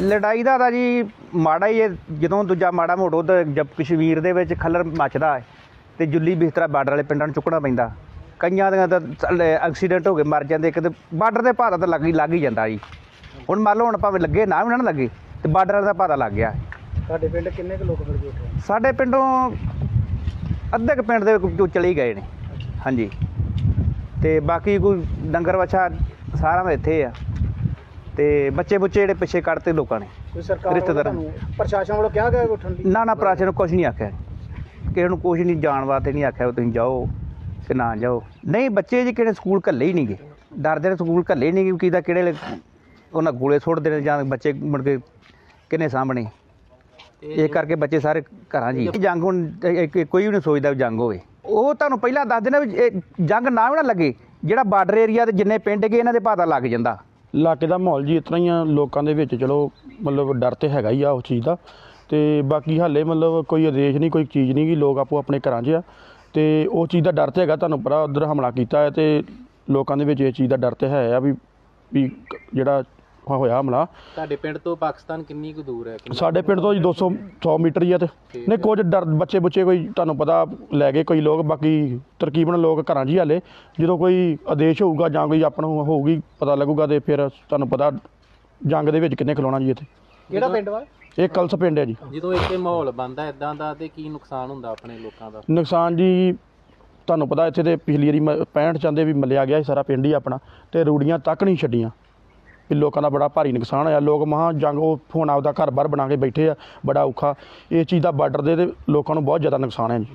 ਲੜਾਈ ਦਾ ਤਾਂ ਜੀ ਮਾੜਾ ਹੀ ਹੈ ਜਦੋਂ ਦੂਜਾ ਮਾੜਾ ਮੋਟੋ ਤੇ ਜਬ ਕਸ਼ਮੀਰ ਦੇ ਵਿੱਚ ਖੱਲਰ ਮੱਚਦਾ ਹੈ ਤੇ ਜੁੱਲੀ ਬਿਸਤਰਾ ਬਾਰਡਰ ਵਾਲੇ ਪਿੰਡਾਂ ਨੂੰ ਚੁੱਕਣਾ ਪੈਂਦਾ। ਕਈਆਂ ਦੀਆਂ ਤਾਂ ਐਕਸੀਡੈਂਟ ਹੋ ਕੇ ਮਰ ਜਾਂਦੇ ਕਿਤੇ ਬਾਰਡਰ ਦੇ ਭਾਰਾ ਤਾਂ ਲੱਗ ਹੀ ਲੱਗ ਹੀ ਜਾਂਦਾ ਜੀ। ਹੁਣ ਮੰਨ ਲਓ ਹੁਣ ਭਾਵੇਂ ਲੱਗੇ ਨਾ ਵੀ ਨਾ ਲੱਗੇ ਤੇ ਬਾਰਡਰ ਦਾ ਭਾਰਾ ਲੱਗ ਗਿਆ। ਤੁਹਾਡੇ ਪਿੰਡ ਕਿੰਨੇ ਕੁ ਲੋਕ ਫਿਰ ਬੈਠੇ ਸਾਡੇ ਪਿੰਡੋਂ ਅੱਧੇ ਕੁ ਪਿੰਡ ਦੇ ਵਿੱਚੋਂ ਚਲੇ ਗਏ ਨੇ। ਹਾਂਜੀ। ਤੇ ਬਾਕੀ ਕੋਈ ਡੰਗਰ ਵੱਛਾ ਸਾਰਿਆਂ ਦਾ ਇੱਥੇ ਆ। ਤੇ ਬੱਚੇ ਬੁੱਚੇ ਜਿਹੜੇ ਪਿੱਛੇ ਕੱਢਤੇ ਲੋਕਾਂ ਨੇ ਕੋਈ ਸਰਕਾਰ ਵੱਲੋਂ ਰਿਸ਼ਤੇਦਾਰਾਂ ਤੁਹਾਨੂੰ ਪ੍ਰਸ਼ਾਸਨ ਵੱਲੋਂ ਕਿਹਾ ਗਿਆ ਉੱਠਣ ਲਈ? ਨਾ ਨਾ ਪ੍ਰਾਚੀਨ ਨੂੰ ਕੁਝ ਨਹੀਂ ਆਖਿਆ। ਕਿਸੇ ਨੂੰ ਕੁਝ ਨਹੀਂ ਜਾਣ ਵਾਸਤੇ ਨਹੀਂ ਆਖਿਆ ਵੀ ਤੁਸੀਂ ਜਾਓ ਕਿ ਨਾ ਜਾਓ। ਨਹੀਂ ਬੱਚੇ ਜੀ ਕਿਹੜੇ ਸਕੂਲ ਘੱਲੇ ਹੀ ਨਹੀਂਗੇ ਡਰਦੇ ਨੇ ਸਕੂਲ ਘੱਲੇ ਨਹੀਂ ਕਿ ਕਿਦਾ ਕਿਹੜੇ ਵੇਲੇ ਉਹਨਾਂ ਗੋਲੇ ਸੁੱਟਦੇ ਨੇ ਜਾਂ ਬੱਚੇ ਮੁੜ ਕੇ ਕਿਨੇ ਸਾਹਮਣੇ। ਇਹ ਕਰਕੇ ਬੱਚੇ ਸਾਰੇ ਘਰਾਂ ਜੀ ਜੰਗ ਹੁਣ ਕੋਈ ਵੀ ਨਹੀਂ ਸੋਚਦਾ ਵੀ ਜੰਗ ਹੋਵੇ। ਉਹ ਤੁਹਾਨੂੰ ਪਹਿਲਾਂ ਦੱਸ ਦੇਣਾ ਵੀ ਇਹ ਜੰਗ ਨਾ ਵੀ ਨਾ ਲੱਗੇ ਜਿਹੜਾ ਬਾਰਡਰ ਏਰੀਆ ਤੇ ਜਿੰਨੇ ਪਿੰਡ ਗਏ ਇਹਨਾਂ ਦੇ ਪਤਾ ਲੱਗ ਜਾਂਦਾ। ਇਲਾਕੇ ਦਾ ਮਾਹੌਲ ਜੀ ਇਸ ਹੀ ਆ, ਲੋਕਾਂ ਦੇ ਵਿੱਚ ਚਲੋ ਮਤਲਬ ਡਰ ਤੇ ਹੈਗਾ ਹੀ ਆ ਉਸ ਚੀਜ਼ ਦਾ। ਤੇ ਬਾਕੀ ਹਾਲੇ ਮਤਲਬ ਕੋਈ ਆਦੇਸ਼ ਨਹੀਂ, ਕੋਈ ਚੀਜ਼ ਨਹੀਂ ਕਿ ਲੋਕ ਆਪੋ ਆਪਣੇ ਘਰਾਂ 'ਚ ਆ। ਤੇ ਉਹ ਚੀਜ਼ ਦਾ ਡਰ ਤੇ ਹੈਗਾ, ਤੁਹਾਨੂੰ ਪਤਾ ਉਧਰ ਹਮਲਾ ਕੀਤਾ ਹੈ ਤੇ ਲੋਕਾਂ ਦੇ ਵਿੱਚ ਇਹ ਚੀਜ਼ ਦਾ ਡਰ ਤੇ ਹੈ ਆ ਵੀ ਵੀ ਜਿਹੜਾ ਜਿਹੜਾ ਹੋਇਆ ਹਮਲਾ। ਤੁਹਾਡੇ ਪਿੰਡ ਤੋਂ ਪਾਕਿਸਤਾਨ ਕਿੰਨੀ ਕੁ ਦੂਰ ਹੈ? ਕਿੰਨੀ- ਸਾਡੇ ਪਿੰਡ ਤੋਂ ਜੀ 200 100 ਮੀਟਰ ਹੀ ਆ ਤੇ। ਨਹੀਂ ਕੁਝ ਡਰ ਬੱਚੇ ਬੁੱਚੇ ਕੋਈ ਤੁਹਾਨੂੰ ਪਤਾ ਲੈ ਗਏ ਕੋਈ ਲੋਕ ਬਾਕੀ ਤਰਕੀਬਨ ਲੋਕ ਘਰਾਂ 'ਚ ਹੀ ਹਾਲੇ। ਜਦੋਂ ਕੋਈ ਆਦੇਸ਼ ਹੋਊਗਾ ਜਾਂ ਕੋਈ ਆਪਣਾ ਹੋਊਗੀ ਪਤਾ ਲੱਗੂਗਾ ਤੇ ਫਿਰ ਤੁਹਾਨੂੰ ਪਤਾ ਜੰਗ ਦੇ ਵਿੱਚ ਕਿੰਨੇ ਖਲੋਣਾ ਜੀ ਇੱਥੇ। ਕਿਹੜਾ ਪਿੰਡ ਵਾ? ਇਹ ਕਲਸ ਪਿੰਡ ਹੈ ਜੀ। ਜਦੋਂ ਇੱਥੇ ਮਾਹੌਲ ਬਣਦਾ ਇਦਾਂ ਦਾ ਤੇ ਕੀ ਨੁਕਸਾਨ ਹੁੰਦਾ ਆਪਣੇ ਲੋਕਾਂ ਦਾ? ਨੁਕਸਾਨ ਜੀ ਤੁਹਾਨੂੰ ਪਤਾ ਇੱਥੇ ਤੇ ਪਿਛਲੀ ਵਾਰੀ ਮ- 65 ਚਾਂਦੇ ਵੀ ਮੱਲਿਆ ਗਿਆ ਸੀ ਸਾਰਾ ਪਿੰਡ ਹੀ ਆਪਣਾ। ਤੇ ਰੂੜੀਆਂ ਤੱਕ ਨਹੀਂ ਛੱਡੀਆਂ। ਵੀ ਲੋਕਾਂ ਦਾ ਬੜਾ ਭਾਰੀ ਨੁਕਸਾਨ ਹੋਇਆ। ਲੋਕ ਮਹਾ ਜੰਗ ਉਹ ਹੁਣ ਆਪਦਾ ਘਰ-ਬਾਰ ਬਣਾ ਕੇ ਬੈਠੇ ਆ, ਬੜਾ ਔਖਾ। ਇਹ ਚੀਜ਼ ਦਾ ਬਾਰਡਰ ਦੇ ਲੋਕਾਂ ਨੂੰ ਬਹੁਤ ਜ਼ਿਆਦਾ ਨੁਕਸਾਨ ਹੈ ਜੀ।